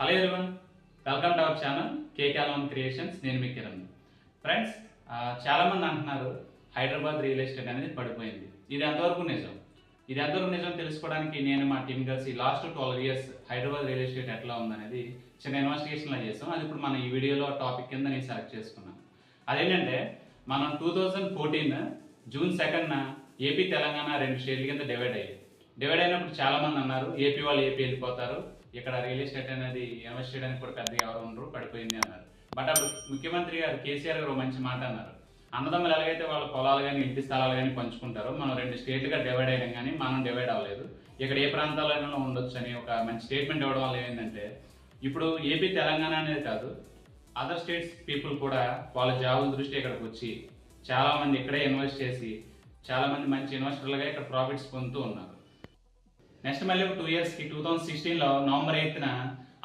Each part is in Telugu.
Hello everyone welcome to our channel కేకాలవన్ creations నేను మీ కిరణ్. ఫ్రెండ్స్ చాలామంది అంటున్నారు హైదరాబాద్ రియల్ ఎస్టేట్ అనేది పడిపోయింది. ఇది ఎంతవరకు నిజం? ఇది ఎంతవరకు నిజం తెలుసుకోవడానికి నేను మా టీమ్ కలిసి last twelve years Hyderabad real estate ఎట్లా ఉందనేది చిన్న ఇన్వెస్టిగేషన్లో చేసాం. అది ఇప్పుడు మనం ఈ వీడియోలో టాపిక్ కింద నేను సెలెక్ట్ చేసుకున్నాను. అదేంటంటే మనం టూ థౌజండ్ ఫోర్టీన్ జూన్ సెకండ్న ఏపీ తెలంగాణ రెండు స్టేట్ల కింద డివైడ్ అయ్యాయి. డివైడ్ అయినప్పుడు చాలామంది అన్నారు ఏపీ వాళ్ళు ఏపీ వెళ్ళిపోతారు. ఇక్కడ రియల్ ఎస్టేట్ అనేది ఇన్వెస్ట్ చేయడానికి కూడా పెద్ద ఎవరు ఉండరు పడిపోయింది అన్నారు. బట్ అప్పుడు ముఖ్యమంత్రి గారు కేసీఆర్ గారు మంచి మాట అన్నారు. అన్నదమ్ములు ఎలాగైతే వాళ్ళ పొలాలు కానీ ఇంటి స్థలాలు కానీ పంచుకుంటారో మనం రెండు స్టేట్లుగా డివైడ్ అయ్యాం కానీ మనం డివైడ్ అవ్వలేదు. ఇక్కడ ఏ ప్రాంతాలైనా ఉండొచ్చు అని ఒక మంచి స్టేట్మెంట్ ఇవ్వడం వల్ల ఏంటంటే ఇప్పుడు ఏపీ తెలంగాణ అనేది కాదు అదర్ స్టేట్స్ పీపుల్ కూడా వాళ్ళ జాబుల దృష్టి ఇక్కడికి వచ్చి చాలామంది ఇక్కడే ఇన్వెస్ట్ చేసి చాలామంది మంచి ఇన్వెస్టర్లుగా ఇక్కడ ప్రాఫిట్స్ పొందుతూ ఉన్నారు. నెక్స్ట్ మళ్ళీ టూ ఇయర్స్కి టూ థౌసండ్ సిక్స్టీన్లో నవంబర్ ఎయిత్న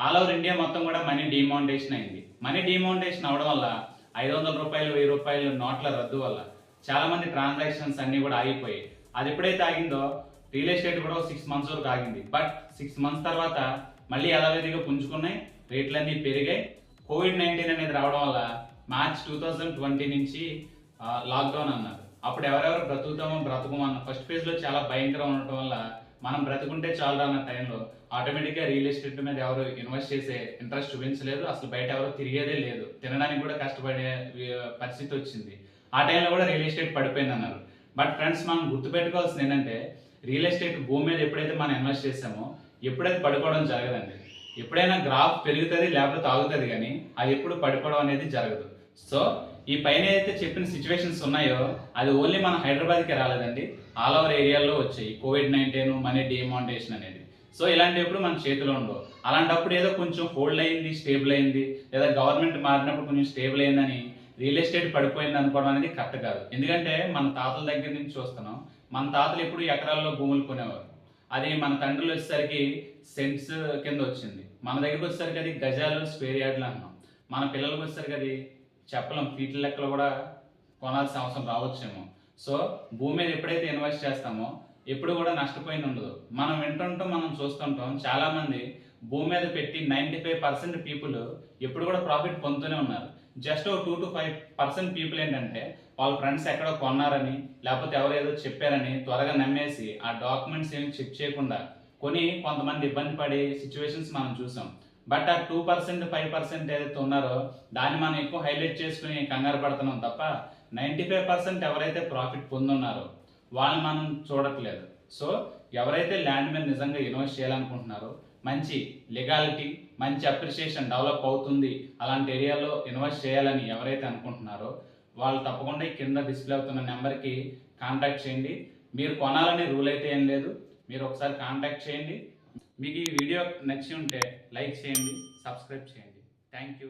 ఆల్ ఓవర్ ఇండియా మొత్తం కూడా మనీ డిమౌంటేషన్ అయింది. మనీ డిమౌంటేషన్ అవడం వల్ల ఐదు వందల రూపాయలు వెయ్యి రూపాయలు నోట్ల రద్దు వల్ల చాలా మంది ట్రాన్సాక్షన్స్ అన్నీ కూడా ఆగిపోయాయి. అది ఎప్పుడైతే ఆగిందో రియల్ ఎస్టేట్ కూడా సిక్స్ మంత్స్ వరకు ఆగింది. బట్ సిక్స్ మంత్స్ తర్వాత మళ్ళీ యథావిధిగా పుంజుకున్నాయి. రేట్లన్నీ పెరిగాయి. కోవిడ్ నైన్టీన్ అనేది రావడం వల్ల మార్చ్ టూ థౌజండ్ ట్వంటీ నుంచి లాక్డౌన్ అన్నారు. అప్పుడు ఎవరెవరు బ్రతుకుతామో బ్రతుకుమో అన్న ఫస్ట్ ఫేజ్లో చాలా భయంకరం ఉండటం వల్ల మనం బ్రతుకుంటే చాలు అన్న టైంలో ఆటోమేటిక్గా రియల్ ఎస్టేట్ మీద ఎవరు ఇన్వెస్ట్ చేసే ఇంట్రెస్ట్ చూపించలేదు. అసలు బయట ఎవరు తిరిగేదే లేదు. తినడానికి కూడా కష్టపడే పరిస్థితి వచ్చింది. ఆ టైంలో కూడా రియల్ ఎస్టేట్ పడిపోయింది అన్నారు. బట్ ఫ్రెండ్స్ మనం గుర్తుపెట్టుకోవాల్సింది ఏంటంటే రియల్ ఎస్టేట్ భూమి మీద ఎప్పుడైతే మనం ఇన్వెస్ట్ చేసామో ఎప్పుడైతే పడిపోవడం జరగదండి. ఎప్పుడైనా గ్రాఫ్ పెరుగుతుంది లేకపోతే ఆగుతుంది కానీ అది ఎప్పుడు పడిపోవడం అనేది జరగదు. సో ఈ పైన అయితే చెప్పిన సిచ్యువేషన్స్ ఉన్నాయో అది ఓన్లీ మన హైదరాబాద్కి రాలేదండి. ఆల్ ఓవర్ ఏరియాలో వచ్చాయి. కోవిడ్ నైన్టీన్ మనీ డిమాండేషన్ అనేది. సో ఇలాంటిప్పుడు మన చేతిలో ఉండవు. అలాంటప్పుడు ఏదో కొంచెం హోల్డ్ అయింది స్టేబుల్ అయింది లేదా గవర్నమెంట్ మారినప్పుడు కొంచెం స్టేబుల్ అయిందని రియల్ ఎస్టేట్ పడిపోయింది అనుకోవడం అనేది కరెక్ట్ కాదు. ఎందుకంటే మన తాతల దగ్గర నుంచి చూస్తున్నాం. మన తాతలు ఎప్పుడు ఎకరాల్లో భూములు కొనేవారు. అది మన తండ్రులు వచ్చేసరికి సెంట్స్ కింద వచ్చింది. మన దగ్గరకు వచ్చేసరికి అది గజాలు స్పేర్ యార్డ్లు అన్నాం. మన పిల్లలకు వచ్చేసరికి అది చెప్పలేం. ఫీట్ల లెక్కలు కూడా కొనాల్సిన అవసరం రావచ్చేమో. సో భూమి మీద ఎప్పుడైతే ఇన్వెస్ట్ చేస్తామో ఎప్పుడు కూడా నష్టపోయి ఉండదు. మనం వింటుంటాం మనం చూస్తుంటాం. చాలామంది భూమి మీద పెట్టి నైంటీ ఫైవ్ పర్సెంట్ పీపుల్ ఎప్పుడు కూడా ప్రాఫిట్ పొందుతూనే ఉన్నారు. జస్ట్ ఒక two to five percent people ఏంటంటే వాళ్ళ ఫ్రెండ్స్ ఎక్కడో కొన్నారని లేకపోతే ఎవరు ఏదో చెప్పారని త్వరగా నమ్మేసి ఆ డాక్యుమెంట్స్ ఏమి చెక్ చేయకుండా కొని కొంతమంది ఇబ్బంది పడే సిచ్యువేషన్స్ మనం చూసాం. బట్ ఆ టూ పర్సెంట్ ఫైవ్ పర్సెంట్ ఏదైతే ఉన్నారో దాన్ని మనం ఎక్కువ హైలైట్ చేసుకుని కంగారు పడుతున్నాం తప్ప నైంటీ ఫైవ్ పర్సెంట్ ఎవరైతే ప్రాఫిట్ పొందున్నారో వాళ్ళని మనం చూడట్లేదు. సో ఎవరైతే ల్యాండ్ మీద నిజంగా ఇన్వెస్ట్ చేయాలనుకుంటున్నారో మంచి లీగాలిటీ మంచి అప్రిషియేషన్ డెవలప్ అవుతుంది అలాంటి ఏరియాలో ఇన్వెస్ట్ చేయాలని ఎవరైతే అనుకుంటున్నారో వాళ్ళు తప్పకుండా ఈ కింద డిస్ప్లే అవుతున్న నెంబర్కి కాంటాక్ట్ చేయండి. మీరు కొనాలని రూల్ అయితే ఏం లేదు. మీరు ఒకసారి కాంటాక్ట్ చేయండి. మీకు ఈ వీడియో నచ్చి ఉంటే లైక్ చేయండి సబ్స్క్రైబ్ చేయండి. Thank you